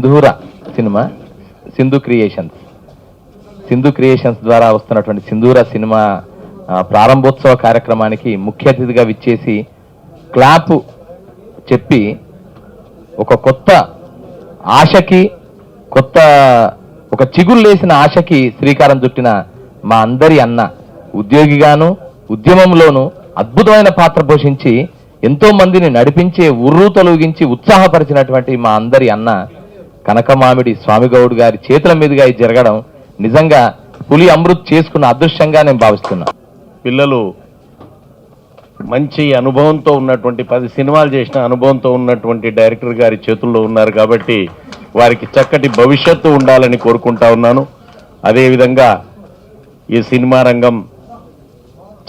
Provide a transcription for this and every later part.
Sindhura cinema Sindhu creations. Sindhu creations ద్వారా వస్తున్నటువంటి సింధూర సినిమా ప్రారంభోత్సవ కార్యక్రమానికి ముఖ్య అతిథిగా విచ్చేసి క్లాప్ చెప్పి ఒక కొత్త ఆశకి కొత్త ఒక చిగురు లేసిన ఆశకి శ్రీకారం చుట్టిన మా అందరి అన్న ఉద్యోగిగాను ఉద్యమంలోను అద్భుతమైన పాత్ర పోషించి ఎంతో మందిని నడిపించే ఉర్రు తొలగించి ఉత్సాహపరిచినటువంటి మా అందరి అన్న కనకమామిడి స్వామిగౌడ్ గారి చేతుల మీదుగా ఇది జరగడం నిజంగా పులి అమృత్ చేసుకున్న అదృశ్యంగా నేను భావిస్తున్నా. పిల్లలు మంచి అనుభవంతో ఉన్నటువంటి పది సినిమాలు చేసిన అనుభవంతో ఉన్నటువంటి డైరెక్టర్ గారి చేతుల్లో ఉన్నారు కాబట్టి వారికి చక్కటి భవిష్యత్తు ఉండాలని కోరుకుంటా ఉన్నాను. అదేవిధంగా ఈ సినిమా రంగం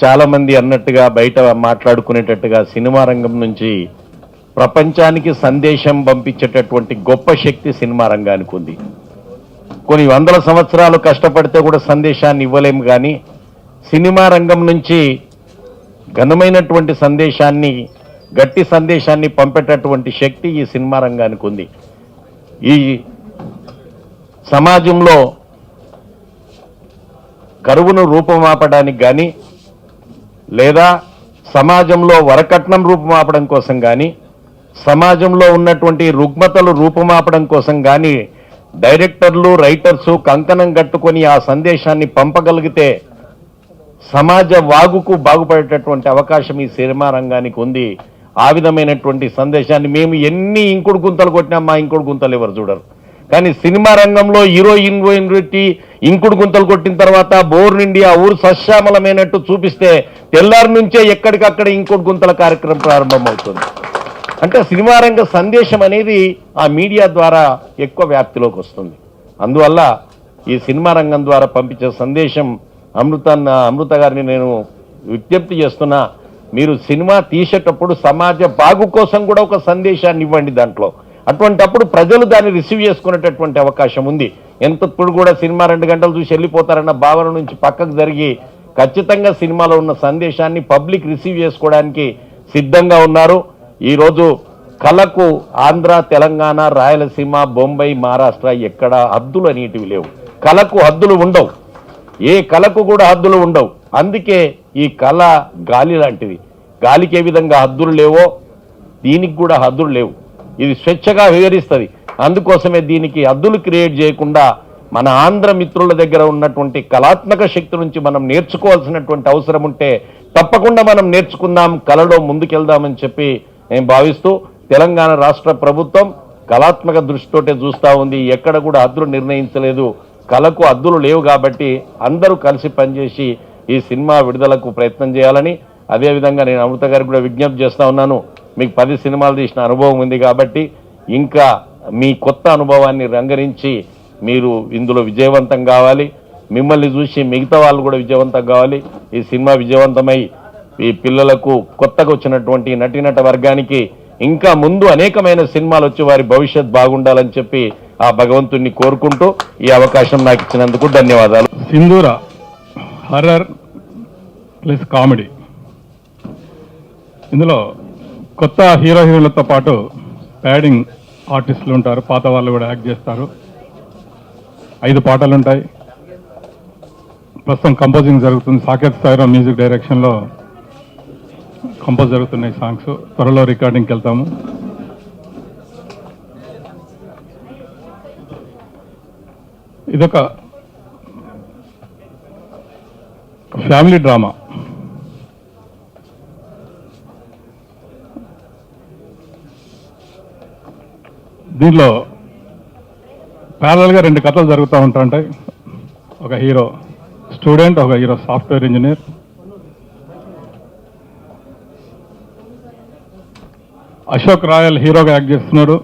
చాలామంది అన్నట్టుగా బయట మాట్లాడుకునేటట్టుగా సినిమా రంగం నుంచి ప్రపంచానికి సందేశం పంపించేటటువంటి గొప్ప శక్తి సినిమా రంగానికి ఉంది. కొన్ని వందల సంవత్సరాలు కష్టపడితే కూడా సందేశాన్ని ఇవ్వలేము కానీ సినిమా రంగం నుంచి ఘనమైనటువంటి సందేశాన్ని గట్టి సందేశాన్ని పంపేటటువంటి శక్తి ఈ సినిమా రంగానికి ఉంది. ఈ సమాజంలో కరువును రూపమాపడానికి కానీ లేదా సమాజంలో వరకట్నం రూపమాపడం కోసం కానీ సమాజంలో ఉన్నటువంటి రుగ్మతలు రూపమాపడం కోసం కానీ డైరెక్టర్లు రైటర్స్ కంకణం కట్టుకొని ఆ సందేశాన్ని పంపగలిగితే సమాజ వాగుకు బాగుపడేటటువంటి అవకాశం ఈ సినిమా రంగానికి ఉంది. ఆ విధమైనటువంటి సందేశాన్ని మేము ఎన్ని ఇంకుడు గుంతలు కొట్టినా మా ఇంకుడు గుంతలు ఎవరు చూడరు. కానీ సినిమా రంగంలో హీరో హీరోయిన్ పెట్టి ఇంకుడు గుంతలు కొట్టిన తర్వాత బోర్ నుండి ఆ ఊరు సశ్యామలమైనట్టు చూపిస్తే తెల్లారి నుంచే ఎక్కడికక్కడ ఇంకుడు గుంతల కార్యక్రమం ప్రారంభమవుతుంది. అంటే సినిమా రంగ సందేశం అనేది ఆ మీడియా ద్వారా ఎక్కువ వ్యాప్తిలోకి వస్తుంది. అందువల్ల ఈ సినిమా రంగం ద్వారా పంపించే సందేశం అమృత అమృత గారిని నేను విజ్ఞప్తి చేస్తున్నా మీరు సినిమా తీసేటప్పుడు సమాజ బాగు కోసం కూడా ఒక సందేశాన్ని ఇవ్వండి దాంట్లో. అటువంటప్పుడు ప్రజలు దాన్ని రిసీవ్ చేసుకునేటటువంటి అవకాశం ఉంది. ఎంతప్పుడు కూడా సినిమా రెండు గంటలు చూసి వెళ్ళిపోతారన్న భావన నుంచి పక్కకు జరిగి ఖచ్చితంగా సినిమాలో ఉన్న సందేశాన్ని పబ్లిక్ రిసీవ్ చేసుకోవడానికి సిద్ధంగా ఉన్నారు. ఈరోజు కళకు ఆంధ్ర తెలంగాణ రాయలసీమ బొంబాయి మహారాష్ట్ర ఎక్కడ హద్దులు అనేటివి లేవు. కళకు హద్దులు ఉండవు. ఏ కళకు కూడా హద్దులు ఉండవు. అందుకే ఈ కళ గాలి లాంటిది. గాలికి ఏ విధంగా హద్దులు లేవో దీనికి కూడా హద్దులు లేవు. ఇది స్వేచ్ఛగా వివరిస్తుంది. అందుకోసమే దీనికి హద్దులు క్రియేట్ చేయకుండా మన ఆంధ్ర మిత్రుల దగ్గర ఉన్నటువంటి కళాత్మక శక్తి నుంచి మనం నేర్చుకోవాల్సినటువంటి అవసరం ఉంటే తప్పకుండా మనం నేర్చుకుందాం కళలో ముందుకెళ్దామని చెప్పి నేను భావిస్తూ తెలంగాణ రాష్ట్ర ప్రభుత్వం కళాత్మక దృష్టితోటే చూస్తూ ఉంది. ఎక్కడ కూడా హద్దులు నిర్ణయించలేదు. కళకు హద్దులు లేవు కాబట్టి అందరూ కలిసి పనిచేసి ఈ సినిమా విడుదలకు ప్రయత్నం చేయాలని అదేవిధంగా నేను అమృత గారికి కూడా విజ్ఞప్తి చేస్తూ ఉన్నాను. మీకు పది సినిమాలు తీసిన అనుభవం ఉంది కాబట్టి ఇంకా మీ కొత్త అనుభవాన్ని రంగరించి మీరు ఇందులో విజయవంతం కావాలి. మిమ్మల్ని చూసి మిగతా వాళ్ళు కూడా విజయవంతం కావాలి. ఈ సినిమా విజయవంతమై ఈ పిల్లలకు కొత్తగా వచ్చినటువంటి నటీనట వర్గానికి ఇంకా ముందు అనేకమైన సినిమాలు వచ్చి వారి భవిష్యత్ బాగుండాలని చెప్పి ఆ భగవంతుణ్ణి కోరుకుంటూ ఈ అవకాశం నాకు ఇచ్చినందుకు ధన్యవాదాలు. సింధూర హర్రర్ ప్లస్ కామెడీ. ఇందులో కొత్త హీరో హీరోలతో పాటు ప్యాడింగ్ ఆర్టిస్టులు ఉంటారు పాత వాళ్ళు కూడా యాక్ట్ చేస్తారు. ఐదు పాటలు ఉంటాయి ప్రస్తుతం కంపోజింగ్ జరుగుతుంది సాకేత్ సాయిరామ్ మ్యూజిక్ డైరెక్షన్లో కంపోజ్ జరుగుతున్నాయి సాంగ్స్. త్వరలో రికార్డింగ్కి వెళ్తాము. ఇదొక ఫ్యామిలీ డ్రామా. దీనిలో ప్యారల్గా రెండు కథలు జరుగుతూ ఉంటాయి. ఒక హీరో స్టూడెంట్ ఒక hero software engineer. Ashok Royal హీరోగా యాక్ట్ చేస్తున్నాడు.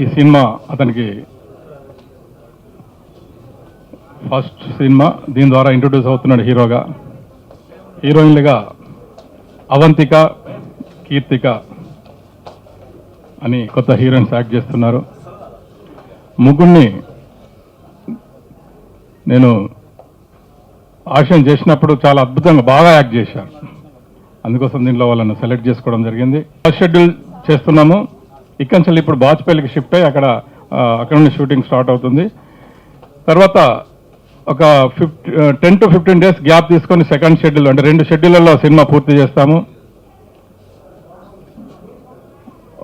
ఈ సినిమా అతనికి ఫస్ట్ సినిమా. దీని ద్వారా ఇంట్రొడ్యూస్ అవుతున్నాడు హీరోగా. హీరోయిన్లుగా అవంతిక కీర్తిక అని కొత్త హీరోయిన్స్ యాక్ట్ చేస్తున్నారు. ముగ్గురిని నేను ఆశయం చేసినప్పుడు చాలా అద్భుతంగా బాగా యాక్ట్ చేశాను అందుకోసం దీనిలో వాళ్ళని సెలెక్ట్ చేసుకోవడం జరిగింది. ఫస్ట్ షెడ్యూల్ చేస్తున్నాము. ఇక్కడి నుంచి ఇప్పుడు బాజ్పేయికి షిఫ్ట్ అయ్యి అక్కడ అక్కడ నుండి షూటింగ్ స్టార్ట్ అవుతుంది. తర్వాత ఒక fifty ten to fifteen days gap తీసుకొని సెకండ్ షెడ్యూల్ అంటే రెండు షెడ్యూళ్ళలో సినిమా పూర్తి చేస్తాము.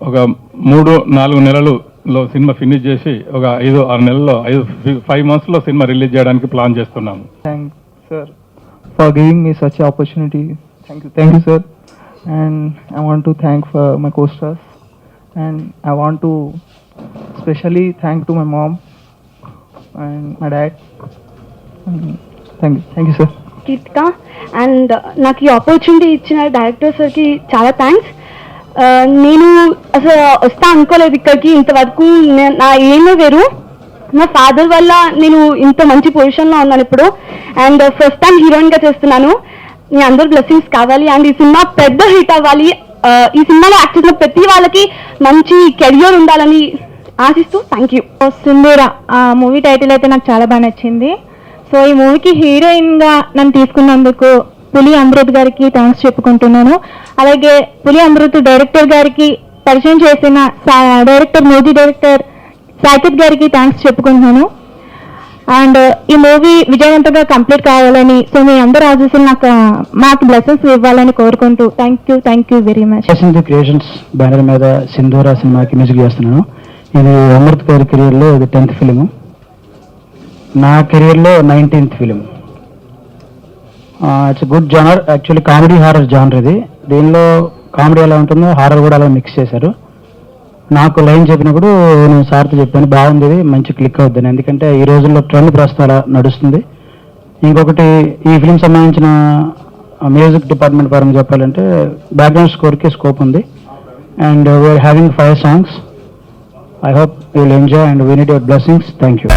ఒక మూడు నాలుగు నెలలలో సినిమా ఫినిష్ చేసి ఒక ఐదు ఆరు నెలల్లో ఐదు ఫైవ్ మంత్స్లో సినిమా రిలీజ్ చేయడానికి ప్లాన్ చేస్తున్నాము. Thanks sir for giving me such opportunity. Thank you, thank you, sir. And I want to thank for my co-stars, and I want to especially thank to my mom and my dad. And thank you, thank you, sir. Keerthika and నాకు ఈ opportunity ఇచ్చిన director సార్కి చాలా thanks నేను అసలు వస్తా అనుకోలేదు ఇక్కడికి ఇంతవరకు నే- నా ఏమీ వేరు నా ఫాదర్ వల్ల నేను ఇంత మంచి పొజిషన్లో ఉన్నాను ఇప్పుడు అండ్ ఫస్ట్ టైం హీరోయిన్గా చేస్తున్నాను మీ అందరు బ్లెస్సింగ్స్ కావాలి. అండ్ ఈ సినిమా పెద్ద హిట్ అవ్వాలి. ఈ సినిమాలో యాక్ట్ చేసిన ప్రతి వాళ్ళకి మంచి కెరియర్ ఉండాలని ఆశిస్తూ థ్యాంక్ యూ సింధూరా ఆ మూవీ టైటిల్ అయితే నాకు చాలా బాగా నచ్చింది. సో ఈ మూవీకి హీరోయిన్గా నన్ను తీసుకున్నందుకు పులి అమృత్ గారికి థ్యాంక్స్ చెప్పుకుంటున్నాను. అలాగే పులి అమృత్ డైరెక్టర్ గారికి పరిచయం చేసిన డైరెక్టర్ మూవీ డైరెక్టర్ సాకిత్ గారికి థ్యాంక్స్ చెప్పుకుంటున్నాను. అండ్ uh, ఈ మూవీ విజయవంతంగా కంప్లీట్ కావాలని సో మీ అందరు ఆశీస్సులు నాకు మాకు బ్లెసెస్ ఇవ్వాలని కోరుకుంటూ thank you thank you very much Sindhu creations banner మీద సింధూరా సినిమాకి మ్యూజిక్ చేస్తున్నాను. ఇది అమృత్ గారి కెరియర్లో ఇది టెన్త్ ఫిలిము నా కెరియర్లో nineteenth film it's good genre actually comedy horror genre ఇది. దీనిలో కామెడీ ఎలా ఉంటుందో హారర్ కూడా అలా మిక్స్ చేశారు. నాకు లైన్ చెప్పినప్పుడు నేను సార్తో చెప్పాను బాగుంది మంచి క్లిక్ అవుద్దని. ఎందుకంటే ఈ రోజుల్లో ట్రెండ్ ప్రస్తుతం అలా నడుస్తుంది. ఇంకొకటి ఈ ఫిలిం సంబంధించిన మ్యూజిక్ డిపార్ట్మెంట్ పరంగా చెప్పాలంటే బ్యాక్గ్రౌండ్ స్కోర్కి స్కోప్ ఉంది. And we are having five songs I hope will enjoy and we need your blessings thank you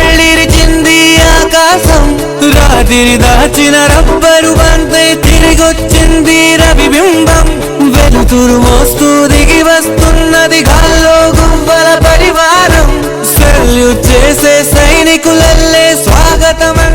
ఆకాశం రాత్రి దాచిన రబ్బరు బంపై తిరిగొచ్చింది రవిబింబం. కదుతురు మోస్తూ దిగి వస్తున్నది గాల్లో గువ్వల పరివారం.